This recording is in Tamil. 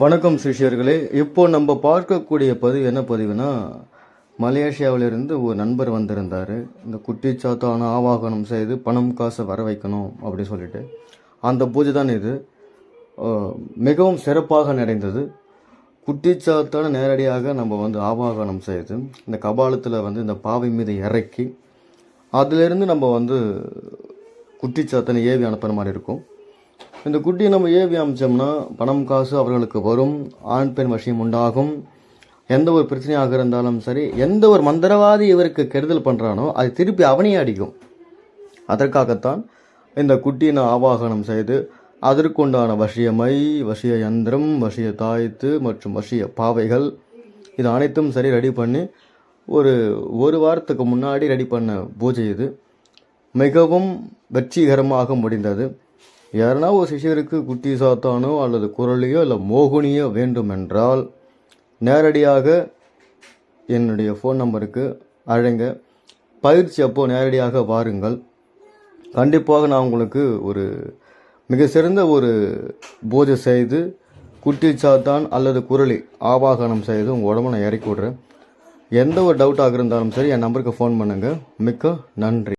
வணக்கம் சிஷ்யர்களே இப்போ நம்ம பார்க்கக்கூடிய பதிவு என்ன பதிவுனா மலேசியாவிலிருந்து ஒரு நண்பர் வந்திருந்தார். இந்த குட்டிச்சாத்தான ஆவாகனம் செய்து பணம் காசை வர வைக்கணும் அப்படின்னு சொல்லிட்டு. அந்த பூஜை தான் இது மிகவும் சிறப்பாக நிறைந்தது. குட்டிச்சாத்தான நேரடியாக நம்ம வந்து ஆவாகனம் செய்து இந்த கபாலத்தில் வந்து இந்த பாவை மீது இறக்கி அதிலிருந்து நம்ம வந்து குட்டிச்சாத்தனை ஏவி அனுப்புகிற மாதிரி இருக்கும். இந்த குட்டியை நம்ம ஏவி அமிச்சோம்னா பணம் காசு அவர்களுக்கு வரும். ஆண் பெண் விஷயம் உண்டாகும். எந்த ஒரு பிரச்சனையாக இருந்தாலும் சரி எந்த ஒரு மந்திரவாதி இவருக்கு கெடுதல் பண்ணுறானோ அது திருப்பி அவனையே அடிக்கும். அதற்காகத்தான் இந்த குட்டியை நான் ஆவாகனம் செய்து அதற்குண்டான வசியமை வசிய யந்திரம் வசிய தாய்த்து மற்றும் வசிய பாவைகள் இது அனைத்தும் சரி ரெடி பண்ணி ஒரு ஒரு வாரத்துக்கு முன்னாடி ரெடி பண்ண பூஜை இது. மிகவும் வெற்றிகரமாக முடிந்தது. யாருன்னா ஒரு சிஷ்யருக்கு குட்டி சாத்தானோ அல்லது குரலையோ இல்லை மோகினியோ வேண்டுமென்றால் நேரடியாக என்னுடைய ஃபோன் நம்பருக்கு அழைங்க. பயிற்சி அப்போ நேரடியாக வாருங்கள். கண்டிப்பாக நான் உங்களுக்கு ஒரு மிக சிறந்த ஒரு பூஜை செய்து குட்டி சாத்தான் அல்லது குரலி ஆவாகனம் செய்து உங்கள் உடம்ப நான் இறக்கி விட்றேன். எந்த ஒரு டவுட்டாக இருந்தாலும் சரி என் நம்பருக்கு ஃபோன் பண்ணுங்கள் மிக்க நன்றி.